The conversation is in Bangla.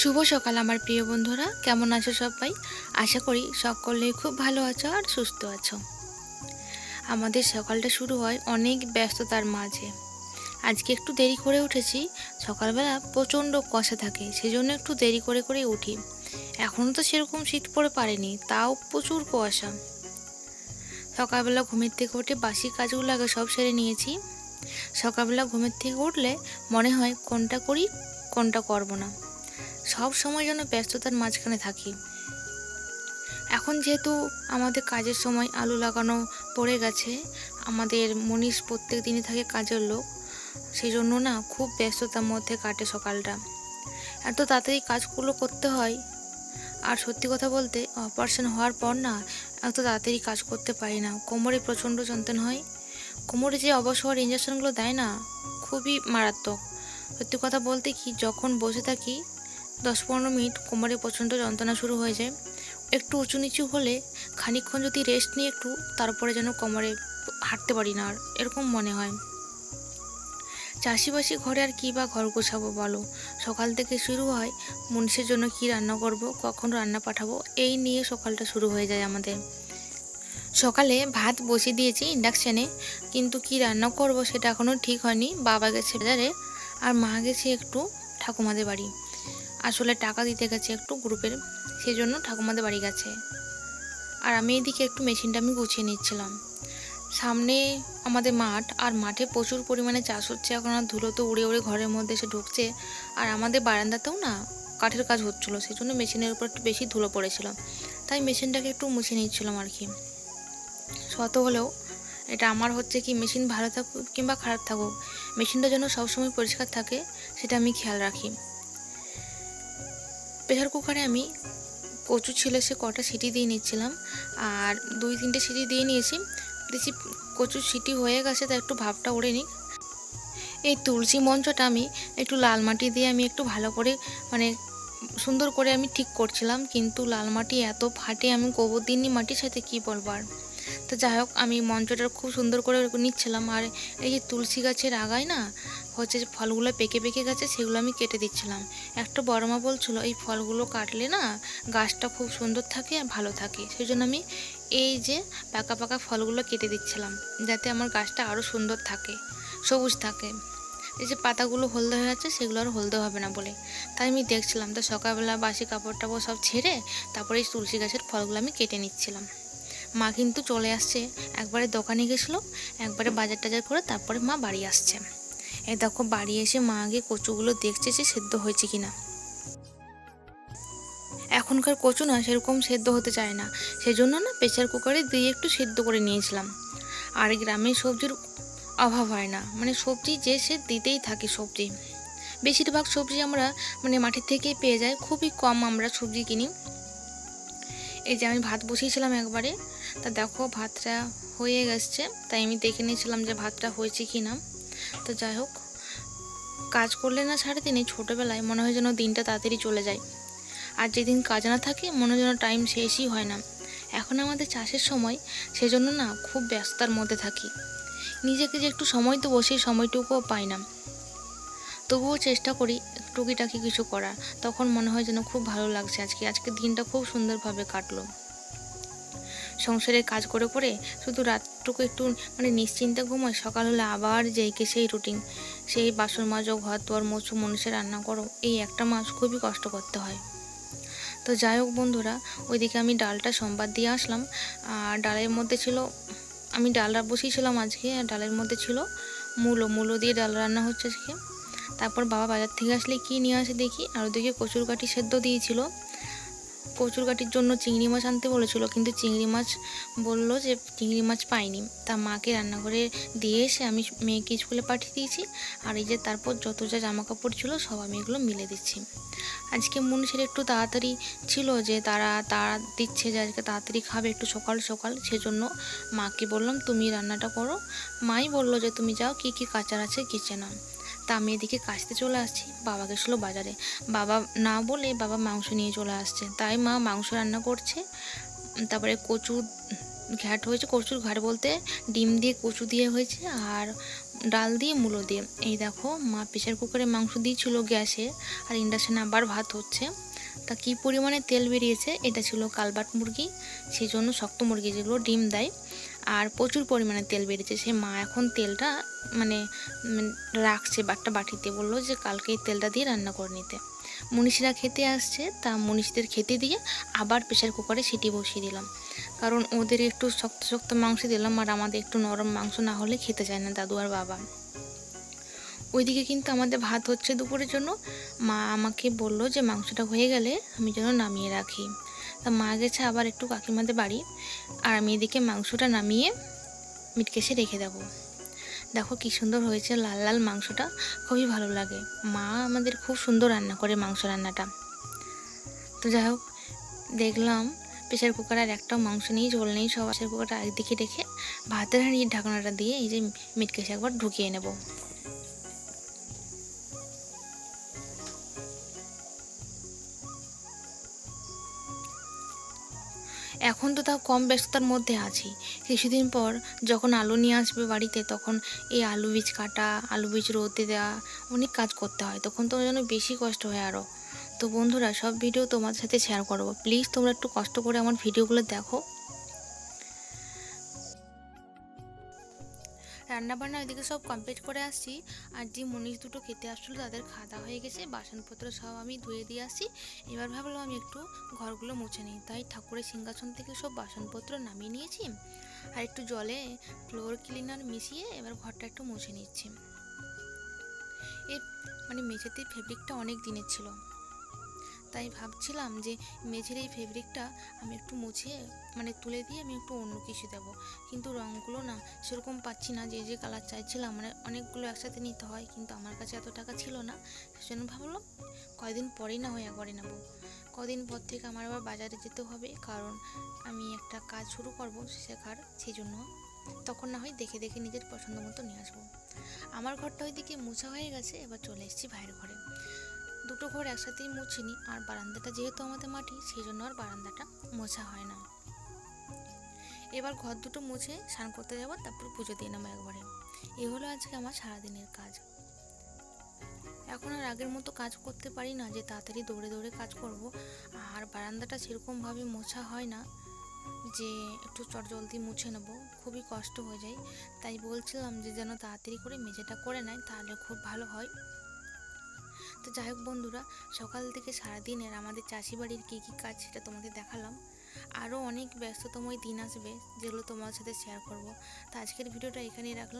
শুভ সকাল আমার প্রিয় বন্ধুরা। কেমন আছো সবাই? আশা করি সকলেই খুব ভালো আছো আর সুস্থ আছো। আমাদের সকালটা শুরু হয় অনেক ব্যস্ততার মাঝে। আজকে একটু দেরি করে উঠেছি, সকালবেলা প্রচণ্ড কষা থাকে, সেজন্য একটু দেরি করে করে উঠি। এখনও তো সেরকম শীত পড়ে পারেনি, তাও প্রচুর কুয়াশা। সকালবেলা ঘুমের থেকে উঠে বাসি কাজগুলো আগে সব সেরে নিয়েছি। সকালবেলা ঘুমের থেকে উঠলে মনে হয় কোনটা করি, কোনটা করব না। সব সময় যেন ব্যস্ততার মাঝখানে থাকি। এখন যেহেতু আমাদের কাজের সময় আলু লাগানো পড়ে গেছে, আমাদের মনীষ প্রত্যেক দিনই থাকে কাজের লোক সেই জন্য না খুব ব্যস্ততার মধ্যে কাটে সকালটা। এত তাড়াতাড়ি কাজগুলো করতে হয়, আর সত্যি কথা বলতে অপারেশন হওয়ার পর না এত তাড়াতাড়ি কাজ করতে পারি না। কোমরে প্রচণ্ড যন্ত্রণা হয়, কোমরে যে অবসর ইঞ্জেকশনগুলো দেয় না, খুবই মারাত্মক। সত্যি কথা বলতে কি, যখন বসে থাকি দশ পনেরো মিনিট কোমরে প্রচণ্ড যন্ত্রণা শুরু হয়ে যায়। একটু উঁচু নিচু হলে খানিকক্ষণ যদি রেস্ট নিয়ে একটু, তারপরে যেন কোমরে হাঁটতে পারি না আর, এরকম মনে হয়। চাষিবাসি ঘরে আর কী বা ঘর গোছাবো বলো? সকাল থেকে শুরু হয় মনীষের জন্য কি রান্না করব, কখন রান্না পাঠাবো, এই নিয়ে সকালটা শুরু হয়ে যায় আমাদের। সকালে ভাত বসিয়ে দিয়েছি ইন্ডাকশানে কিন্তু কি রান্না করব সেটা এখনও ঠিক হয়নি। বাবা গেছে বাজারে, আর মা গেছে একটু ঠাকুমাদের বাড়ি। আসলে টাকা দিতে গেছে একটু গ্রুপের সেই জন্য ঠাকুমাদের বাড়ি গেছে। আর আমি এদিকে একটু মেশিনটা আমি গুছিয়ে নিচ্ছিলাম। সামনে আমাদের মাঠ, আর মাঠে প্রচুর পরিমাণে চাষ হচ্ছে। এখন আর ধুলো তো উড়ে উড়ে ঘরের মধ্যে এসে ঢুকছে। আর আমাদের বারান্দাতেও না কাঠের কাজ হচ্ছিল সেই জন্য মেশিনের উপর একটু বেশি ধুলো পড়েছিল। তাই মেশিনটাকে একটু মুছে নিচ্ছিলাম আর কি। শত হলেও এটা আমার হচ্ছে কি মেশিন ভালো থাকুক কিংবা খারাপ থাকুক মেশিনটা যেন সবসময় পরিষ্কার থাকে, সেটা আমি খেয়াল রাখি। প্রেশার কুকারে আমি কচু ছিল সে কটা সিটি দিয়ে নিচ্ছিলাম। আর দুই তিনটে সিটি দিয়ে নিয়েছি। দেখছি কচু সিটি হয়ে গেছে তা একটু ভাবটা ওড়ে নিক। এই তুলসী মঞ্চটা আমি একটু লাল মাটি দিয়ে আমি একটু ভালো করে মানে সুন্দর করে আমি ঠিক করছিলাম। কিন্তু লাল মাটি এত ফাটে, আমি গোবর দিনই মাটির সাথে, কি বলব আর? তো যাই হোক, আমি মঞ্চটা খুব সুন্দর করে নিচ্ছিলাম। আর এই যে তুলসী গাছের আগায় না, হচ্ছে যে ফলগুলো পেকে পেকে গেছে, সেগুলো আমি কেটে দিচ্ছিলাম। একটা বড় মা বলছিল, এই ফলগুলো কাটলে না, গাছটা খুব সুন্দর থাকে আর ভালো থাকে। সেই জন্য আমি এই যে পাকা পাকা ফলগুলো কেটে দিচ্ছিলাম, যাতে আমার গাছটা আরও সুন্দর থাকে, সবুজ থাকে। এই যে পাতাগুলো হলদে হয়ে যাচ্ছে সেগুলো আর হলদে হবে না বলে। তাই আমি দেখছিলাম, তো সকালবেলা বাসি কাপড় টাপড় সব ছেড়ে, তারপরে এই তুলসী গাছের ফলগুলো আমি কেটে নিচ্ছিলাম। মা কিন্তু চলে আসছে। একবারে দোকানে গেছিল, একবারে বাজার টাজার করে তারপরে মা বাড়ি আসছে। এ দেখো, বাড়ি এসে মা আগে কচুগুলো দেখছে যে সেদ্ধ হয়েছে কিনা। এখনকার কচু না সেরকম সেদ্ধ হতে চায় না। সেই জন্য না প্রেশার কুকারে দিয়ে একটু সেদ্ধ করে নিয়েছিলাম। আর গ্রামে সবজির অভাব হয় না। মানে সবজি যে সে দিতেই থাকে সবজি। বেশিরভাগ সবজি আমরা মানে মাঠের থেকেই পেয়ে যাই, খুবই কম আমরা সবজি কিনি। এই যে আমি ভাত বসিয়েছিলাম একবারে। তা দেখো ভাতটা হয়ে গেছে। তাই আমি দেখে নিয়েছিলাম যে ভাতটা হয়েছে কি না তো যাই হোক, কাজ করলে না সাড়ে দিনে ছোটোবেলায় মনে হয় যেন দিনটা তাড়াতাড়ি চলে যায়। আর যেদিন কাজ না থাকে, মনে হয় যেন টাইম শেষই হয় না। এখন আমাদের চাষের সময়, সেজন্য না খুব ব্যস্ততার মধ্যে থাকি। নিজেকে যে একটু সময় তো বসে সময়টুকুও পাই না। তবুও চেষ্টা করি টুকিটাকি কিছু করার। তখন মনে হয় যেন খুব ভালো লাগছে আজকে। আজকে দিনটা খুব সুন্দরভাবে কাটলো। সংসারে কাজ করে করে শুধু রাতটুকু একটু মানে নিশ্চিন্তে ঘুমোয়, সকাল হলে আবার যেইকে সেই রুটিন সেই বাসন মাজো ঘর তোয়ার মোছো মানুষের রান্না করো, এই একটা মাস খুবই কষ্ট করতে হয়। তো যাই হোক বন্ধুরা, ওইদিকে আমি ডালটা সোমবার দিয়ে আসলাম। আর ডালের মধ্যে ছিল, আমি ডাল বসিয়েছিলাম আজকে, আর ডালের মধ্যে ছিল মূলো। মূলো দিয়ে ডাল রান্না হচ্ছে আজকে। তারপর বাবা বাজার থেকে আসলে কি নিয়ে আসে দেখি। আর ওদিকে কচুর কাঠি সেদ্ধ দিয়েছিল। কচুর কাঠির জন্য চিংড়ি মাছ আনতে বলেছিল, কিন্তু চিংড়ি মাছ বলল যে চিংড়ি মাছ পাইনি। তা মাকে রান্না করে দিয়ে এসে আমি মেয়েকে স্কুলে পাঠিয়ে দিয়েছি। আর এই যে তারপর যত যা জামা কাপড় ছিল সব আমি এগুলো মিলে দিচ্ছি। আজকে মনীষের একটু তাড়াতাড়ি ছিল যে তারা তারা দিচ্ছে যে আজকে তাড়াতাড়ি খাবে একটু সকাল সকাল। সেজন্য মাকে বললাম, তুমি রান্নাটা করো। মাই বলল যে, তুমি যাও, কি কি কাচার আছে কিচেনে তা আমি এদিকে কাচতে চলে আসছি। বাবা গেছিল বাজারে। বাবা না বলে বাবা মাংস নিয়ে চলে আসছে। তাই মা মাংস রান্না করছে। তারপরে কচু ঘ্যাট হয়েছে। কচুর ঘাট বলতে ডিম দিয়ে কচু দিয়ে হয়েছে আর ডাল দিয়ে মূলো দিয়ে। এই দেখো, মা প্রেশার কুকারে মাংস দিয়েছিল গ্যাসে আর ইন্ডাকশানে আবার ভাত হচ্ছে। তা কী পরিমাণে তেল বেরিয়েছে? এটা ছিল কালবাট মুরগি। সেই জন্য শক্ত মুরগি যেগুলো ডিম দেয়। আর প্রচুর পরিমাণে তেল বেড়েছে। সে মা এখন তেলটা মানে রাখছে বাট্টা বাটিতে। বলল যে কালকে এই তেলটা দিয়ে রান্না করে নিতে। মনীষীরা খেতে আসছে, তা মনীষীদের খেতে দিয়ে আবার প্রেশার কুকারে সিটি বসিয়ে দিলাম। কারণ ওদের একটু শক্ত শক্ত মাংস দিলাম আর আমাদের একটু নরম মাংস না হলে খেতে চায় না দাদু আর বাবা। ওইদিকে কিন্তু আমাদের ভাত হচ্ছে দুপুরের জন্য। মা আমাকে বলল যে মাংসটা হয়ে গেলে আমি যেন নামিয়ে রাখি। তা মা গেছে আবার একটু কাকিমাদের বাড়ি আর আমি এদিকে মাংসটা নামিয়ে মিটকেসে রেখে দেবো। দেখো কি সুন্দর হয়েছে লাল লাল মাংসটা, খুবই ভালো লাগে। মা আমাদের খুব সুন্দর রান্না করে মাংস রান্নাটা। তো যাই হোক, দেখলাম প্রেশার কুকার আর একটাও মাংস নেই, ঝোল নেই সব প্রেশার কুকারটা একদিকে রেখে ভাতের হাঁড়ির ঢাকনাটা দিয়ে এই যে মিটকেসে একবার ঢুকিয়ে নেব। এখন তো তাও কম ব্যস্ততার মধ্যে আছি। কিছুদিন পর যখন আলু নিয়ে আসবে বাড়িতে, তখন এই আলু বীজ কাটা, আলু বীজ রোদে দেওয়া অনেক কাজ করতে হয়। তখন তো যেন বেশি কষ্ট হয় আরও তো বন্ধুরা, সব ভিডিও তোমাদের সাথে শেয়ার করব। প্লিজ তোমরা একটু কষ্ট করে আমার ভিডিওগুলো দেখো। রান্নাবান্না ওইদিকে সব কমপ্লিট করে আসছি। আর যে মনীষ দুটো খেতে আসছিল, তাদের খাওয়া হয়ে গেছে। বাসনপত্র সব আমি ধুয়ে দিয়ে আসি এবার ভাবলাম আমি একটু ঘরগুলো মুছে নিই। তাই ঠাকুরের সিংহাসন থেকে সব বাসনপত্র নামিয়ে নিয়েছি। আর একটু জলে ফ্লোর ক্লিনার মিশিয়ে এবার ঘরটা একটু মুছে নিচ্ছি। এ মানে মেঝেতে ফেব্রিকটা অনেক দিনের ছিল। তাই ভাবছিলাম যে মেঝের এই ফেব্রিকটা আমি একটু মুছে মানে তুলে দিয়ে আমি একটু অন্য কিছু দেবো। কিন্তু রঙগুলো না সেরকম পাচ্ছি না, যে যে কালার চাইছিলাম মানে অনেকগুলো একসাথে নিতে হয়, কিন্তু আমার কাছে এত টাকা ছিল না। সেজন্য ভাবলাম কয়দিন পরেই না হয় একবারে নেব। কদিন পর থেকে আমার আবার বাজারে যেতে হবে, কারণ আমি একটা কাজ শুরু করব শেখার, সেই জন্য তখন না হয় দেখে দেখে নিজের পছন্দ মতো নিয়ে আসব। আমার ঘরটা ওইদিকে মোছা হয়ে গেছে, এবার চলে এসেছি ভাইয়ের ঘরে। দুটো ঘর একসাথেই মুছিনি, আর বারান্দাটা যেহেতু আমাদের মাটি সেই জন্য আর বারান্দাটা মোছা হয় না। এবার ঘর দুটো মুছে স্নান করতে যাব, তারপর পুজো দিয়ে নেব একবারে। এই হলো আজকে আমার সারাদিনের কাজ। এখন আর আগের মতো কাজ করতে পারি না, যে তাড়াতাড়ি দৌড়ে দৌড়ে কাজ করব। আর বারান্দাটা সেরকমভাবে মোছা হয় না, যে একটু চট জলদি মুছে নেব, খুবই কষ্ট হয়ে যায়। তাই বলছিলাম যে যেন তাড়াতাড়ি করে মেঝেটা করে নেয়, তাহলে খুব ভালো হয়। তো যাই হোক বন্ধুরা, সকাল থেকে সারাদিনের আমাদের চাষি বাড়ির কী কী কাজ সেটা তোমাদের দেখালাম। আরও অনেক ব্যস্ততময় দিন আসবে যেগুলো তোমার সাথে শেয়ার করব। তো আজকের ভিডিওটা এখানেই রাখলাম।